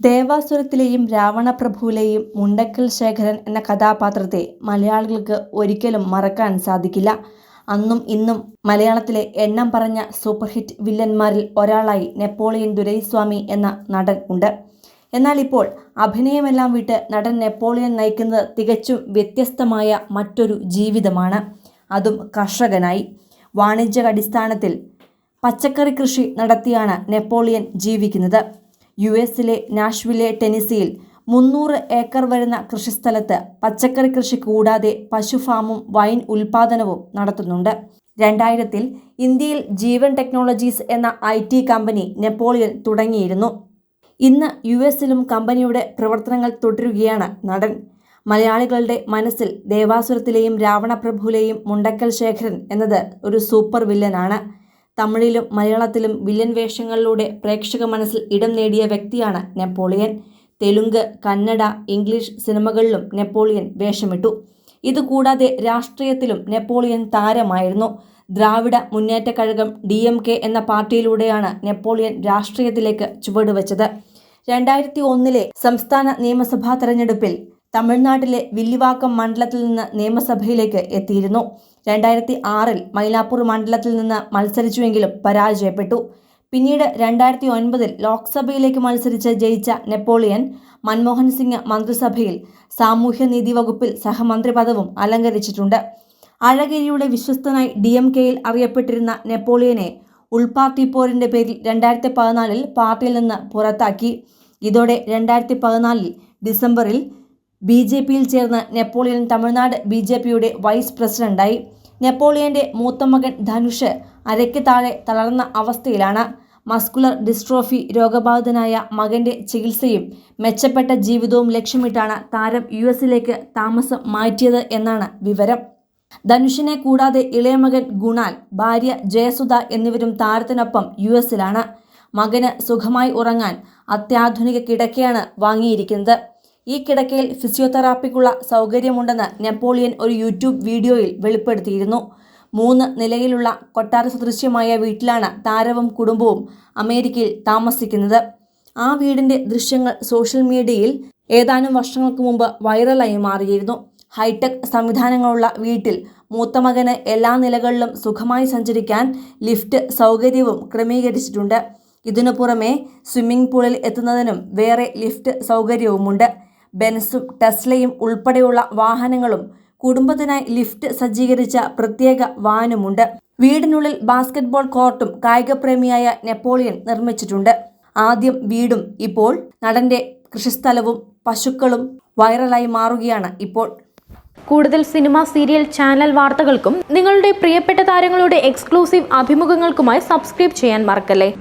ദേവാസുരത്തിലെയും രാവണപ്രഭുവിലെയും മുണ്ടക്കൽ ശേഖരൻ എന്ന കഥാപാത്രത്തെ മലയാളികൾക്ക് ഒരിക്കലും മറക്കാൻ സാധിക്കില്ല. അന്നും ഇന്നും മലയാളത്തിലെ എണ്ണം പറഞ്ഞ സൂപ്പർ ഹിറ്റ് വില്ലന്മാരിൽ ഒരാളായി നെപ്പോളിയൻ ദുരൈസ്വാമി എന്ന നടൻ ഉണ്ട്. എന്നാൽ ഇപ്പോൾ അഭിനയമെല്ലാം വിട്ട് നടൻ നെപ്പോളിയൻ നയിക്കുന്നത് തികച്ചും വ്യത്യസ്തമായ മറ്റൊരു ജീവിതമാണ്. അതും കർഷകനായി. വാണിജ്യ അടിസ്ഥാനത്തിൽ പച്ചക്കറി കൃഷി നടത്തിയാണ് നെപ്പോളിയൻ ജീവിക്കുന്നത്. യു എസിലെ നാഷ്വിലെ ടെനിസിയിൽ മുന്നൂറ് ഏക്കർ വരുന്ന കൃഷിസ്ഥലത്ത് പച്ചക്കറി കൃഷി കൂടാതെ പശുഫാമും വൈൻ ഉൽപാദനവും നടത്തുന്നുണ്ട്. രണ്ടായിരത്തിൽ ഇന്ത്യയിൽ ജീവൻ ടെക്നോളജീസ് എന്ന ഐ ടി കമ്പനി നെപ്പോളിയൻ തുടങ്ങിയിരുന്നു. ഇന്ന് യു എസിലും കമ്പനിയുടെ പ്രവർത്തനങ്ങൾ തുടരുകയാണ് നടൻ. മലയാളികളുടെ മനസ്സിൽ ദേവാസുരത്തിലെയും രാവണപ്രഭുവിലെയും മുണ്ടക്കൽ ശേഖരൻ എന്നത് ഒരു സൂപ്പർ വില്ലനാണ്. തമിഴിലും മലയാളത്തിലും വില്ലൻ വേഷങ്ങളിലൂടെ പ്രേക്ഷക മനസ്സിൽ ഇടം നേടിയ വ്യക്തിയാണ് നെപ്പോളിയൻ. തെലുങ്ക് കന്നഡ ഇംഗ്ലീഷ് സിനിമകളിലും നെപ്പോളിയൻ വേഷമിട്ടു. ഇതുകൂടാതെ രാഷ്ട്രീയത്തിലും നെപ്പോളിയൻ താരമായിരുന്നു. ദ്രാവിഡ മുന്നേറ്റ കഴകം ഡി എം കെ എന്ന പാർട്ടിയിലൂടെയാണ് നെപ്പോളിയൻ രാഷ്ട്രീയത്തിലേക്ക് ചുവടുവെച്ചത്. രണ്ടായിരത്തി ഒന്നിലെ സംസ്ഥാന നിയമസഭാ തെരഞ്ഞെടുപ്പിൽ തമിഴ്നാട്ടിലെ വില്ലിവാക്കം മണ്ഡലത്തിൽ നിന്ന് നിയമസഭയിലേക്ക് എത്തിയിരുന്നു. രണ്ടായിരത്തി ആറിൽ മൈലാപ്പൂർ മണ്ഡലത്തിൽ നിന്ന് മത്സരിച്ചുവെങ്കിലും പരാജയപ്പെട്ടു. പിന്നീട് രണ്ടായിരത്തി ഒൻപതിൽ ലോക്സഭയിലേക്ക് മത്സരിച്ച് ജയിച്ച നെപ്പോളിയൻ മൻമോഹൻ സിംഗ് മന്ത്രിസഭയിൽ സാമൂഹ്യനീതി വകുപ്പിൽ സഹമന്ത്രി പദവും അലങ്കരിച്ചിട്ടുണ്ട്. അഴഗിരിയുടെ വിശ്വസ്തനായി ഡി എം കെയിൽ അറിയപ്പെട്ടിരുന്ന നെപ്പോളിയനെ ഉൾപാർട്ടി പേരിൽ രണ്ടായിരത്തി പതിനാലിൽ പാർട്ടിയിൽ നിന്ന് പുറത്താക്കി. ഇതോടെ രണ്ടായിരത്തി പതിനാലിൽ ഡിസംബറിൽ ബി ജെ പിയിൽ ചേർന്ന് നെപ്പോളിയൻ തമിഴ്നാട് ബി ജെ പിയുടെ വൈസ് പ്രസിഡന്റായി. നെപ്പോളിയന്റെ മൂത്ത മകൻ ധനുഷ് അരയ്ക്ക് താഴെ തളർന്ന അവസ്ഥയിലാണ്. മസ്കുലർ ഡിസ്ട്രോഫി രോഗബാധിതനായ മകന്റെ ചികിത്സയും മെച്ചപ്പെട്ട ജീവിതവും ലക്ഷ്യമിട്ടാണ് താരം യു എസിലേക്ക് താമസം മാറ്റിയത് എന്നാണ് വിവരം. ധനുഷിനെ കൂടാതെ ഇളയ മകൻ ഗുണാൽ ഭാര്യ ജയസുധ എന്നിവരും താരത്തിനൊപ്പം യു എസിലാണ്. മകന് സുഖമായി ഉറങ്ങാൻ അത്യാധുനിക കിടക്കയാണ് വാങ്ങിയിരിക്കുന്നത്. ഈ കിടക്കയിൽ ഫിസിയോതെറാപ്പിക്കുള്ള സൗകര്യമുണ്ടെന്ന് നെപ്പോളിയൻ ഒരു യൂട്യൂബ് വീഡിയോയിൽ വെളിപ്പെടുത്തിയിരുന്നു. മൂന്ന് നിലയിലുള്ള കൊട്ടാര സദൃശ്യമായ വീട്ടിലാണ് താരവും കുടുംബവും അമേരിക്കയിൽ താമസിക്കുന്നത്. ആ വീടിന്റെ ദൃശ്യങ്ങൾ സോഷ്യൽ മീഡിയയിൽ ഏതാനും വർഷങ്ങൾക്ക് മുമ്പ് വൈറലായി മാറിയിരുന്നു. ഹൈടെക് സംവിധാനങ്ങളുള്ള വീട്ടിൽ മൂത്ത മകന് എല്ലാ നിലകളിലും സുഖമായി സഞ്ചരിക്കാൻ ലിഫ്റ്റ് സൗകര്യവും ക്രമീകരിച്ചിട്ടുണ്ട്. ഇതിനു പുറമെ സ്വിമ്മിംഗ് പൂളിൽ എത്തുന്നതിനും വേറെ ലിഫ്റ്റ് സൗകര്യവുമുണ്ട്. ബെൻസും ടെസ്ലയും ഉൾപ്പെടെയുള്ള വാഹനങ്ങളും കുടുംബത്തിനായി ലിഫ്റ്റ് സജ്ജീകരിച്ച പ്രത്യേക വാനുമുണ്ട്. വീടിനുള്ളിൽ ബാസ്കറ്റ്ബോൾ കോർട്ടും കായികപ്രേമിയായ നെപ്പോളിയൻ നിർമ്മിച്ചിട്ടുണ്ട്. ആദ്യം വീടും ഇപ്പോൾ നടന്റെ കൃഷിസ്ഥലവും പശുക്കളും വൈറലായി മാറുകയാണ് ഇപ്പോൾ. കൂടുതൽ സിനിമ സീരിയൽ ചാനൽ വാർത്തകൾക്കും നിങ്ങളുടെ പ്രിയപ്പെട്ട താരങ്ങളുടെ എക്സ്ക്ലൂസീവ് അഭിമുഖങ്ങൾക്കുമായി സബ്സ്ക്രൈബ് ചെയ്യാൻ മറക്കല്ലേ?